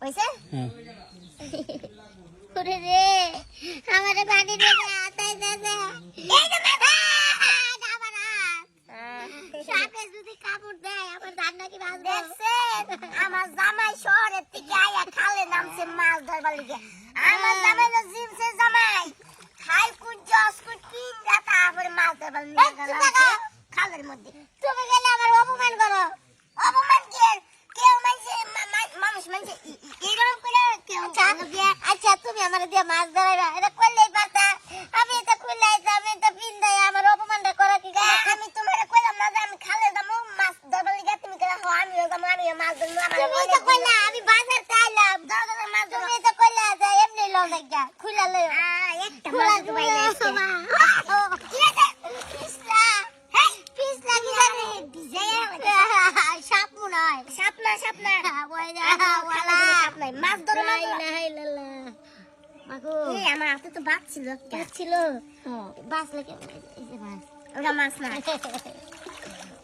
হইছে হ্যাঁ। ওরে রে আমার বাড়ি থেকে আতাই দাদা এই যে বাবা আমার সাপে যদি কাপড় দেয় আমার ধান নাকি বাঁচবে দেখছেন আমার জামাই শহরের থেকে আয়া খালে নামছে মাছ ধরবার লিগে। আমার জামাই না জিমসে জামাই। খাই কুট জস কুট তারপরে মাছ ধরবার লিগে খালের মধ্যে। তুমি গেলে আমার অপমান করো। আমার দিয়ে মাছ ধরাইবা এটা করলেই পারতা। আমি এটা খুললাই আমি এটা পিন দেয় আমার অপমানটা করা কি আমি তোমার কইলাম না যে আমি খালে যাব মাছ ধরবার লিগে তুমি কইলা হো আমিও যাব আমিও মাছ ধরবো তুমি তো কইলা আমি বাজার চাইলাম। দাও মাছ তুমি তো কইলা যে এমনি লও না খুলা লও একটা মাছ জানি? সাপ মনে হয় সাপ না সাপ না সাপ নাই। মাছ ধরো আমার হাতে তো ছিল। ছিল। লাগে ওটা মাছ না।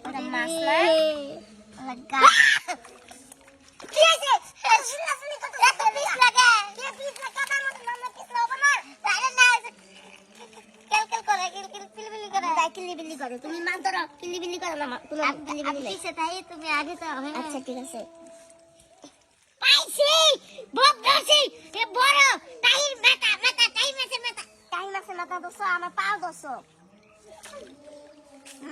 ওটা মাছ না। কি আছে কিলিবিলি করে। তুমি মাছ ধরো। কিলিবিলি করো না তুমি কিলিবিলি তাই তুমি আগে তো আচ্ছা ঠিক আছে। পাইছি বকছি এ বড় টাইর মাথা মাথা টাইম আছে মাথা টাইম দোছো আমার পা দোছো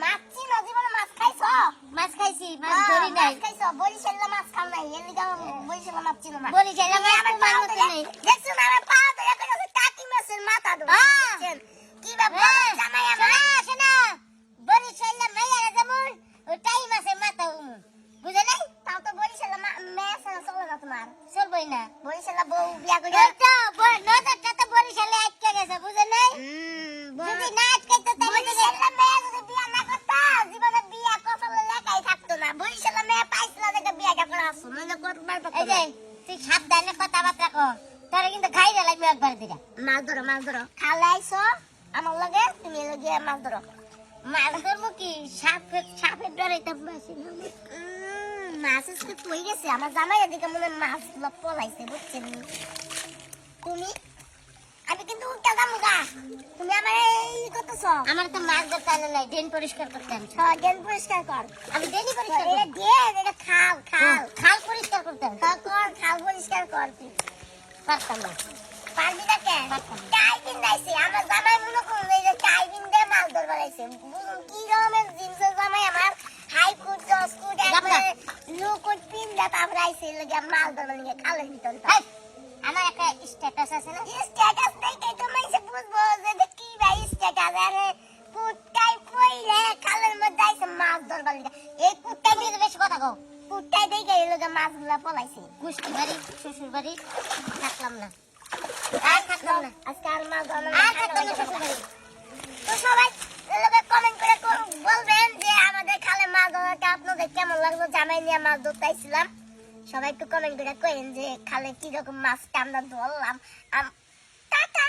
মাছ ছিল জীবনে মাছ খাইছো? মাছ খাইছি মাছ ধরি নাই। মাছ খাইছো? বরিশালে মাছ খাও নাই এর লিগা বরিশালে মাছ ছিল না। বরিশালে মাছ আমার পা মতো নেই। দেখছ না আমার পা তো একটা কাছে টাকি মাছের মাথা দো দেখছেন কি বাবা জামাই আমার। শোনা বরিশালে মাইয়া যেমন ওই টাই মাছের মাথা উমু। বুঝে নাই? তাও তো বরিশালে মেয়ে চলে না তোমার? চলবই না। বরিশালে বউ বিয়া করে তুই সাবধানে কথাবার্তা কর। তোরে কিন্তু খাইরে লাগবে একবার দিকে মাছ ধরো মাছ ধরো। খালে আইসো আমার লগে তুমি লগে মাছ ধরো। মাছ ধরবো কি? সাপ সাপের ডরে তো বেশি না। মাছ আজকে তুই গেছে। আমার জামাই এদিকে মনে মাছ পলাইছে বুঝছেন তুমি আমি কিন্তু উল্টা গামুগা তুমি আমার এই করতেছ আমার তো মাছ ধরতে আনে নাই ড্রেন পরিষ্কার করতে আনছ। ড্রেন পরিষ্কার কর। আমি ড্রেনই পরিষ্কার করি ড্রেন এটা খাল খাল। খাল পরিষ্কার করতে কর খাল পরিষ্কার কর। তুই পারতাম না। পারবি না কে টাই দিন দাইছে আমার জামাই মনে করুন এই যে টাই দিন দিয়ে মাছ ধরবার আইছে। বুঝুন কি রকমের জিনিসের জামাই আমার। হাই কুট জস কুট লো কুট পিন দা তারপরে আইছে লাগে মাছ ধরবার লাগে খালের ভিতরে। আমার একটা স্ট্যাটাস আছে না? স্ট্যাটাস দেখে তো মাইসে বুঝব যে কি ভাই স্ট্যাটাস আরে কুটটাই কইলে খালের মধ্যে আইছে মাছ ধরবার লাগে। এই কুটটাই দিয়ে বেশি কথা কও। কুটটাই দেখে এই লগে মাছগুলা পলাইছে। গুষ্টি বাড়ি শ্বশুর বাড়ি থাকলাম না। আর থাকলাম না। আজকে আর মাছ ধরলাম আর থাকলাম না শ্বশুর বাড়ি। তো সবাই কমেন্ট করে বলবেন যে আমাদের খালে মাছ ধরাটা আপনাদের কেমন লাগল? জামাই নিয়ে মাছ ধরতে আইছিলাম। সবাই একটু কমেন্ট করে কইেন যে খালে কি রকম মাছ আমরা ধরলাম। টাটা